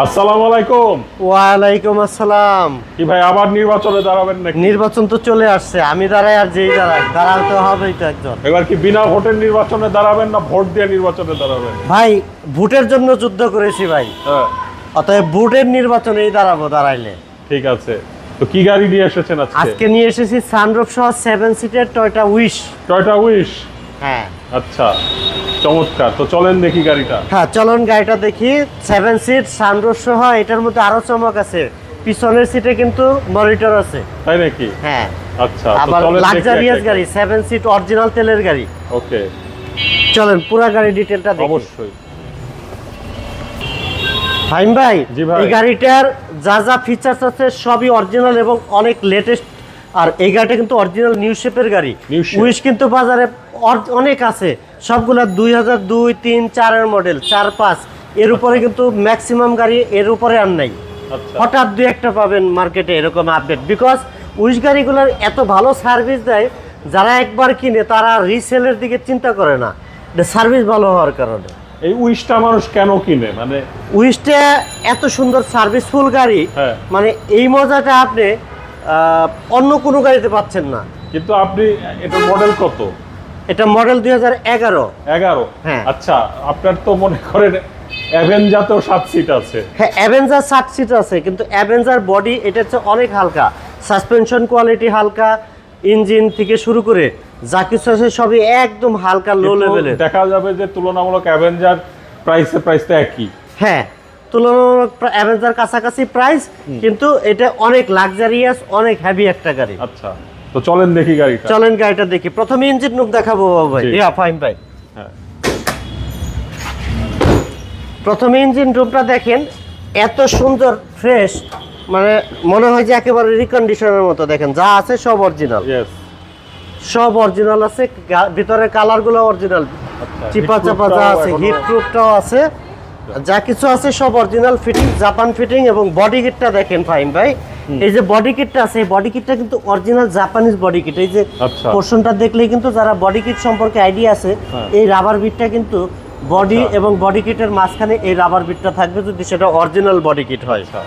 আসসালামু আলাইকুম। ওয়ালাইকুম আসসালাম। কি ভাই আবার নির্বাচনে দাঁড়াবেন নাকি? নির্বাচন তো চলে আসছে আমি দাঁড়াই আর যেই দাঁড়াই দাঁড়াতে হবেই তো একজন। এবার কি বিনা ভোটের নির্বাচনে দাঁড়াবেন না ভোট দিয়ে নির্বাচনে দাঁড়াবেন? ভাই ভোটের জন্য যুদ্ধ করেছি ভাই। হ্যাঁ। অতএব ভোটের নির্বাচনেই দাঁড়াবো দাঁড়াইলে। ঠিক আছে। তো কি গাড়ি নিয়ে এসেছেন আজকে? আজকে নিয়ে এসেছি সানরুফ সহ সেভেন সিটের টয়টা উইশ টয়টা উইশ হ্যাঁ। আচ্ছা চমৎকার। তো চলেন দেখি গাড়িটা। হ্যাঁ চলুন গাড়িটা দেখি। সেভেন সিট সানরুফ সহ এটার মধ্যে আরও চমক আছে। পিছনের সিটে কিন্তু মনিটর আছে। তাই নাকি? হ্যাঁ। আচ্ছা আবার লাক্সারিয়াস গাড়ি সেভেন সিট অরিজিনাল তেলের গাড়ি। ওকে। চলেন পুরা গাড়ি ডিটেলটা দেখি। অবশ্যই। ফাইন ভাই। এই গাড়িটার যা যা ফিচার্স আছে সবই অরিজিনাল এবং অনেক লেটেস্ট আর এই গাড়িটা কিন্তু অরিজিনাল নিউ শেপের গাড়ি। উইশ কিন্তু বাজারে অনেক আছে। সবগুলা দুই হাজার দুই তিন চারের মডেল চার পাঁচ। এর উপরে কিন্তু ম্যাক্সিমাম গাড়ি এর উপরে আর নাই। আচ্ছা। হঠাৎ দুই একটা পাবেন মার্কেটে এরকম আপডেট বিকজ উইশ গাড়িগুলোর এত ভালো সার্ভিস দেয় যারা একবার কিনে তারা রিসেলের দিকে চিন্তা করে না। সার্ভিস ভালো হওয়ার কারণে। এই উইশটা মানুষ কেন কিনে? মানে উইস্টে এত সুন্দর সার্ভিসফুল গাড়ি। হ্যাঁ। মানে এই মজাটা আপনি অন্য কোনো গাড়িতে পাচ্ছেন না। কিন্তু আপনি এটা মডেল কত? এটা মডেল দুই হাজার এগারো। এগারো? হ্যাঁ। আচ্ছা আপনার তো মনে করেন অ্যাভেঞ্জার তো সাত সিট আছে। হ্যাঁ অ্যাভেঞ্জার ষাট সিট আছে কিন্তু অ্যাভেঞ্জার বডি এটা হচ্ছে অনেক হালকা। সাসপেনশন কোয়ালিটি হালকা ইঞ্জিন থেকে শুরু করে যা কিছু আছে সবই একদম হালকা লো লেভেলের দেখা যাবে যে তুলনামূলক অ্যাভেঞ্জার প্রাইসে প্রাইসটা একই। হ্যাঁ তুলনামূলক অ্যাভেঞ্জার কাছাকাছি প্রাইস কিন্তু এটা অনেক লাক্সারিয়াস অনেক হেভি একটা গাড়ি। আচ্ছা। তো চলেন দেখি গাড়িটা। চলেন গাড়িটা দেখি। প্রথমে ইঞ্জিন রুম দেখাবো বাবু ভাই। ইয়া ফাইন ভাই। হ্যাঁ। প্রথমে ইঞ্জিন রুমটা দেখেন এত সুন্দর ফ্রেশ মানে মনে হয় যে একেবারে রিকন্ডিশনের মতো দেখেন। যা আছে সব অরিজিনাল সব অরিজিনাল আছে ভিতরে কালারগুলো অরিজিনাল চিপা চাপা যা আছে হিট প্রুফটাও আছে। যা কিছু আছে সব অরিজিনাল ফিটিং জাপান ফিটিং এবং বডি কিটটা দেখেন ফাইন ভাই। এই যে বডি কিটটা আছে এই বডি কিটটা কিন্তু অরিজিনাল জাপানিজ বডি কিট এই যে আচ্ছা। পোর্শনটা দেখলেই কিন্তু যারা বডি কিট সম্পর্কে আইডিয়া আছে হ্যাঁ। এই রাবার বিটটা কিন্তু বডি আচ্ছা। এবং বডি কিটের মাঝখানে এই রাবার বিটটা থাকবে যদি সেটা অরিজিনাল বডি কিট হয়। আচ্ছা।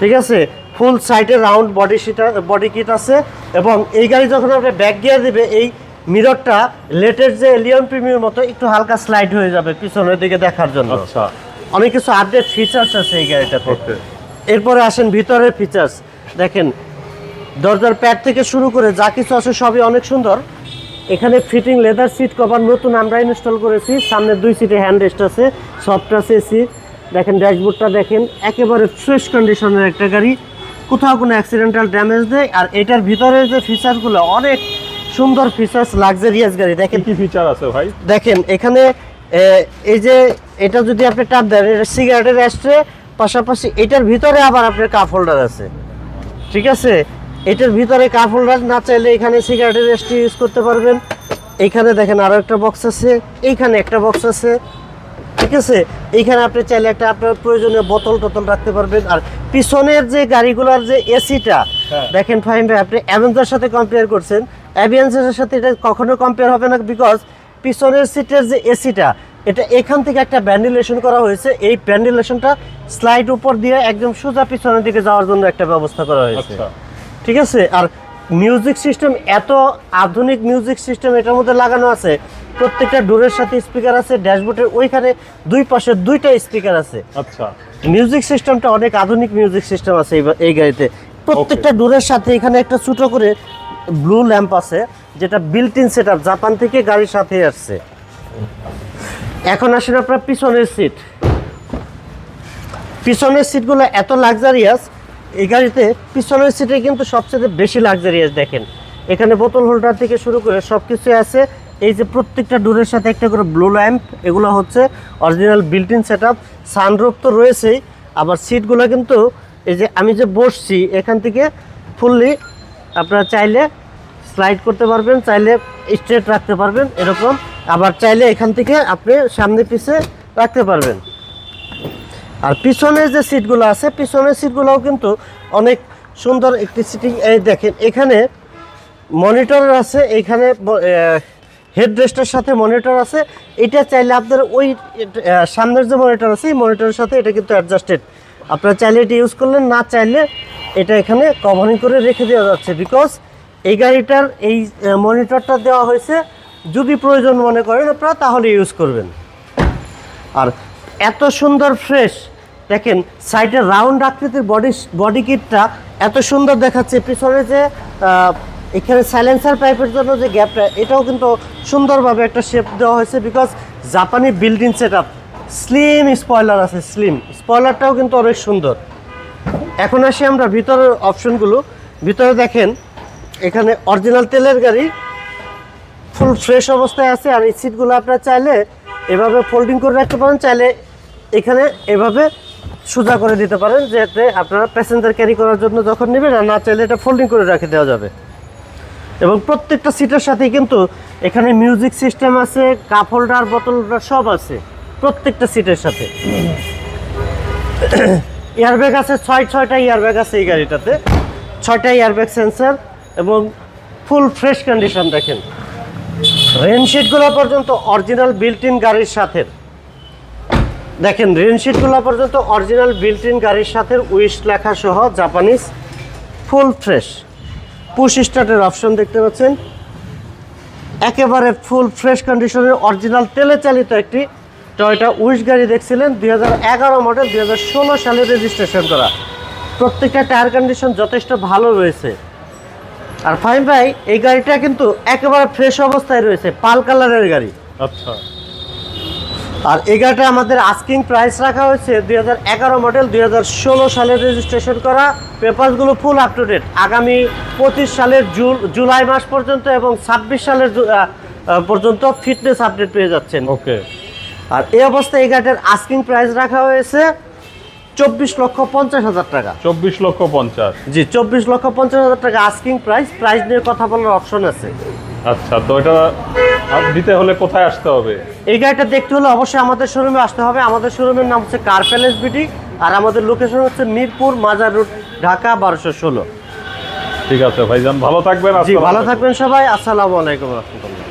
ঠিক আছে? ফুল সাইডে রাউন্ড বডি সিটা বডি কিট আছে এবং এই গাড়ি যখন আপনি ব্যাক গিয়ার দিবে এই মিররটা লেটেস্ট যে এলিয়ন প্রিমিয়ার মতো একটু হালকা স্লাইড হয়ে যাবে পিছনের দিকে দেখার জন্য। আচ্ছা। অনেক কিছু আপডেট ফিচার্স আছে এই গাড়িটাতে। এরপরে আসেন ভিতরের ফিচার্স দেখেন দরজার প্যাড থেকে শুরু করে যা কিছু আছে সবই অনেক সুন্দর। এখানে ফিটিং লেদার সিট কভার নতুন আমরা ইনস্টল করেছি। সামনে দুই সিটে হ্যান্ড রেস্ট আছে সফট আছে এসি দেখেন ড্যাশবোর্ডটা দেখেন একেবারে ফ্রেশ কন্ডিশনের একটা গাড়ি। কোথাও কোনো অ্যাক্সিডেন্টাল ড্যামেজ নেই। আর এটার ভিতরে যে ফিচারগুলো অনেক সুন্দর ফিচার্স লাক্সারিয়াস গাড়ি। দেখেন কি ফিচার আছে ভাই? দেখেন এখানে এই যে এটা যদি আপনি টাপ দেন এটা সিগারেটের অ্যাস্ট্রে পাশাপাশি এটার ভিতরে আবার আপনার কাপ হোল্ডার আছে। ঠিক আছে? এটার ভিতরে কাপ হোল্ডার না চাইলে এখানে সিগারেটের অ্যাস্ট্রে ইউজ করতে পারবেন। এইখানে দেখেন আরও একটা বক্স আছে এইখানে একটা বক্স আছে। ঠিক আছে? এইখানে আপনি চাইলে একটা আপনার প্রয়োজনীয় বোতল টোতল রাখতে পারবেন। আর পিছনের যে গাড়িগুলোর যে এসিটা হ্যাঁ। দেখেন ফাইন ভাই আপনি অ্যাভেঞ্জার সাথে কম্পেয়ার করছেন। অ্যাভিয়েন্সের সাথে এটা কখনো কম্পেয়ার হবে না বিকজ পিছনের সিটের যে এসিটা এটা এখান থেকে একটা ভ্যান্ডিলেশন করা হয়েছে। এই ভ্যান্ডিলেশনটা স্লাইড উপর দিয়ে একদম সোজা পিছনের দিকে যাওয়ার জন্য একটা ব্যবস্থা করা হয়েছে। আচ্ছা। ঠিক আছে? আর মিউজিক সিস্টেম এত আধুনিক মিউজিক সিস্টেম এটার মধ্যে লাগানো আছে। প্রত্যেকটা ডোরের সাথে স্পিকার আছে ড্যাশবোর্ডের ওইখানে দুই পাশে দুইটা স্পিকার আছে। আচ্ছা। মিউজিক সিস্টেমটা অনেক আধুনিক মিউজিক সিস্টেম আছে এই- এই গাড়িতে। প্রত্যেকটা ডোরের সাথে এখানে একটা ছোটো করে ব্লু ল্যাম্প আছে যেটা বিল্ট ইন সেট জাপান থেকে গাড়ির সাথে আসছে। এখন আসেন আপনার পিছনের সিট পিছনের সিটগুলো এত লাক্সারিয়াস এই গাড়িতে পিছনের সিটে কিন্তু সবচেয়ে বেশি লাক্সারিয়াস দেখেন। এখানে বোতল হোল্ডার থেকে শুরু করে সব কিছুই আছে। এই যে প্রত্যেকটা ডোরের সাথে একটা করে ব্লু ল্যাম্প এগুলো হচ্ছে original built in set up sunroof তো রয়েছেই, আবার সিটগুলো কিন্তু এই যে আমি যে বসছি, এখান থেকে ফুললি আপনারা চাইলে স্লাইড করতে পারবেন, চাইলে স্ট্রেট রাখতে পারবেন, এরকম। আবার চাইলে এখান থেকে আপনি সামনে পিছে রাখতে পারবেন। আর পিছনের যে সিটগুলো আছে, পিছনের সিটগুলোও কিন্তু অনেক সুন্দর একটি সিটিং। এই দেখেন, এখানে মনিটর আছে, এখানে হেডরেস্টের সাথে মনিটর আছে। এটা চাইলে আপনার ওই সামনের যে মনিটর আছে, এই মনিটরের সাথে এটা কিন্তু অ্যাডজাস্টেড আপনারা চাইলে এটা ইউজ করলেন, না চাইলে এটা এখানে কভারিং করে রেখে দেওয়া যাচ্ছে। বিকজ এই গাড়িটার এই মনিটরটা দেওয়া হয়েছে যদি প্রয়োজন মনে করেন আপনারা তাহলে ইউজ করবেন। আর এত সুন্দর ফ্রেশ দেখেন সাইডে রাউন্ড আকৃতির বডি বডি কিটটা এত সুন্দর দেখাচ্ছে। পিছনে যে এখানে সাইলেন্সার পাইপের জন্য যে গ্যাপটা এটাও কিন্তু সুন্দরভাবে একটা শেপ দেওয়া হয়েছে বিকজ জাপানি building set up slim spoiler আছে স্লিম স্পয়লারটাও কিন্তু অনেক সুন্দর। এখন আসি আমরা ভিতরের অপশনগুলো ভিতরে দেখেন, এখানে অরিজিনাল তেলের গাড়ি ফুল ফ্রেশ অবস্থায় আছে আর এই সিটগুলো আপনারা চাইলে এভাবে ফোল্ডিং করে রাখতে পারেন, চাইলে এখানে এভাবে সোজা করে দিতে পারেন যাতে আপনারা প্যাসেঞ্জার ক্যারি করার জন্য যখন নেবেন আর না চাইলে এটা ফোল্ডিং করে রেখে দেওয়া যাবে। এবং প্রত্যেকটা সিটের সাথেই কিন্তু এখানে মিউজিক সিস্টেম আছে কাপ হোল্ডার বোতল সব আছে, প্রত্যেকটা সিটের সাথে। এয়ারব্যাগ আছে, ছয় ছয়টা এয়ারব্যাগ আছে এই গাড়িটাতে। ছয়টা এয়ারব্যাগ সেন্সার এবং ফুল ফ্রেশ কন্ডিশন দেখেন। রেনশিটগুলো পর্যন্ত অরিজিনাল বিল্ট ইন গাড়ির সাথে। দেখেন রেনশিটগুলো পর্যন্ত অরিজিনাল বিল্ট ইন গাড়ির সাথে উইশ লেখা সহ জাপানিজ, ফুল ফ্রেশ। পুশ স্টার্টের অপশন দেখতে পাচ্ছেন। একেবারে ফুল ফ্রেশ কন্ডিশনের অরিজিনাল তেলে চালিত একটি টয়টা উইশ গাড়ি দেখছিলেন দুই হাজার এগারো মডেল দুই হাজার ষোলো সালে রেজিস্ট্রেশন করা। প্রত্যেকটা টায়ার কন্ডিশন যথেষ্ট ভালো রয়েছে। আর ফাইন ভাই এই গাড়িটা কিন্তু একেবারে ফ্রেশ অবস্থায় রয়েছে পাল কালারের গাড়ি। আচ্ছা। আর এই গাড়িটা আমাদের আস্কিং প্রাইস রাখা হয়েছে দু হাজার এগারো মডেল দুই সালে রেজিস্ট্রেশন করা। পেপারসগুলো ফুল আপ টু ডেট আগামী পঁচিশ সালের জুন জুলাই মাস পর্যন্ত এবং ছাব্বিশ সালের পর্যন্ত ফিটনেস আপডেট পেয়ে যাচ্ছেন। ওকে আর এই অবস্থায় এই গাড়িটার আস্কিং প্রাইস রাখা হয়েছে চব্বিশ লক্ষ পঞ্চাশ হাজার টাকা। চব্বিশ লক্ষ পঞ্চাশ। জি চব্বিশ লক্ষ পঞ্চাশ হাজার টাকা আস্কিং প্রাইস প্রাইস নিয়ে কথা বলার অপশন আছে। আচ্ছা তো এটা দিতে হলে কোথায় আসতে হবে? এই গাড়িটা দেখতে হলে অবশ্যই আমাদের শোরুমে আসতে হবে। আমাদের শোরুমের নাম হচ্ছে কার প্যালেস বিটি আর আমাদের লোকেশন হচ্ছে মিরপুর মাজার রোড ঢাকা বারোশো ষোলো। ঠিক আছে ভাইজান ভালো থাকবেন ভালো থাকবেন সবাই। আসসালামু আলাইকুম রহমতুল্লাহ।